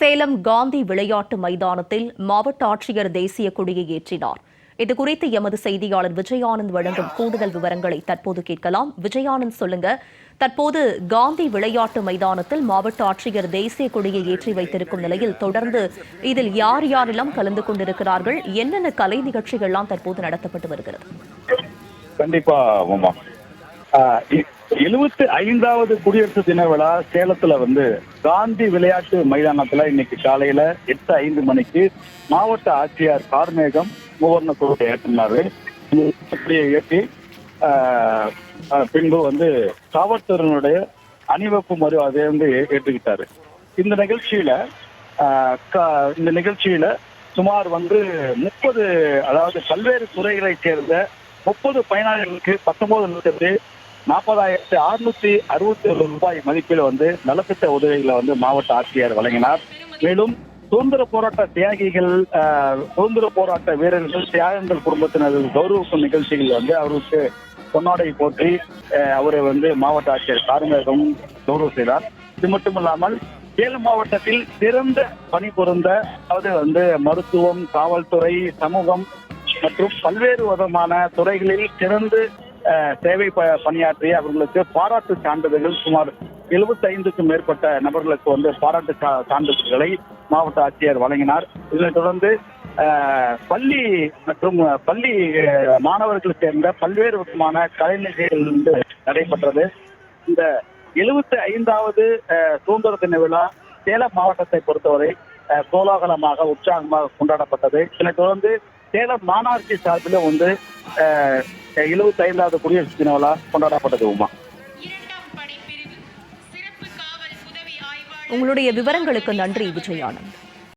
சேலம் காந்தி விளையாட்டு மைதானத்தில் மாவட்ட ஆட்சியர் தேசிய கொடியை ஏற்றினார். இதுகுறித்து எமது செய்தியாளர் விஜயானந்த் வழங்கும் கூடுதல் விவரங்களை தற்போது கேட்கலாம். விஜயானந்த் சொல்லுங்க தற்போது காந்தி விளையாட்டு மைதானத்தில் மாவட்ட ஆட்சியர் தேசிய கொடியை ஏற்றி வைத்திருக்கும் நிலையில் தொடர்ந்து இதில் யார் யாரெல்லாம் கலந்து கொண்டிருக்கிறார்கள்? என்னென்ன கலை நிகழ்ச்சிகள்லாம் தற்போது நடத்தப்பட்டு வருகிறது? கண்டிப்பா எழுபத்தி ஐந்தாவது குடியரசு தின விழா சேலத்துல வந்து காந்தி விளையாட்டு மைதானத்துல இன்னைக்கு காலையில எட்டு ஐந்து மணிக்கு மாவட்ட ஆட்சியர் கார்மேகம் மூவர்ண குழுவை ஏற்றினாரு. ஏற்றி ஆஹ், பின்பு வந்து காவல்துறையினுடைய அணிவகுப்பு மறு அதை வந்து ஏற்றுக்கிட்டாரு. இந்த நிகழ்ச்சியில ஆஹ், இந்த நிகழ்ச்சியில சுமார் வந்து முப்பது அதாவது பல்வேறு துறைகளை சேர்ந்த முப்பது பயனாளிகளுக்கு பத்தொன்பது லட்சத்து நாற்பதாயிரத்து அறுநூத்தி அறுபத்தி ஒரு ரூபாய் மதிப்பில் வந்து நலத்திட்ட உதவிகளை வந்து மாவட்ட ஆட்சியர் வழங்கினார். மேலும் சுதந்திர போராட்ட தியாகிகள் ஆஹ், சுதந்திர போராட்ட வீரர்கள் தியாகங்கள் குடும்பத்தினர் கௌரவிக்கும் நிகழ்ச்சிகள் வந்து அவருக்கு பொன்னாடை போற்றி அவரை வந்து மாவட்ட ஆட்சியர் கார்மேகம் கௌரவம் செய்தார். இது மட்டும் இல்லாமல் சேலம் மாவட்டத்தில் சிறந்த பணிபுரிந்த அதாவது வந்து மருத்துவம் காவல்துறை சமூகம் மற்றும் பல்வேறு விதமான துறைகளில் சிறந்து சேவை ப- பணியாற்றிய அவர்களுக்கு பாராட்டு சான்றிதழ்கள் சுமார் 75க்கும் மேற்பட்ட நபர்களுக்கு வந்து பாராட்டு சா- சான்றிதழ்களை மாவட்ட ஆட்சியர் வழங்கினார். இதனைத் தொடர்ந்து பள்ளி மற்றும் பள்ளி மாணவர்கள் சேர்ந்த பல்வேறு விதமான கலை நிகழ்ச்சிகள் வந்து நடைபெற்றது. இந்த எழுபத்தி ஐந்தாவது சுதந்திர தின விழா சேலம் மாவட்டத்தை பொறுத்தவரை அஹ், கோலாகலமாக உற்சாகமாக கொண்டாடப்பட்டது. இதனைத் தொடர்ந்து சேலம் மாநகராட்சி சார்பிலும் வந்து எழுபத்தி ஐந்தாவது குடியரசு தின விழா கொண்டாடப்பட்டது உமா. உங்களுடைய விவரங்களுக்கு நன்றி விஜயானந்த்.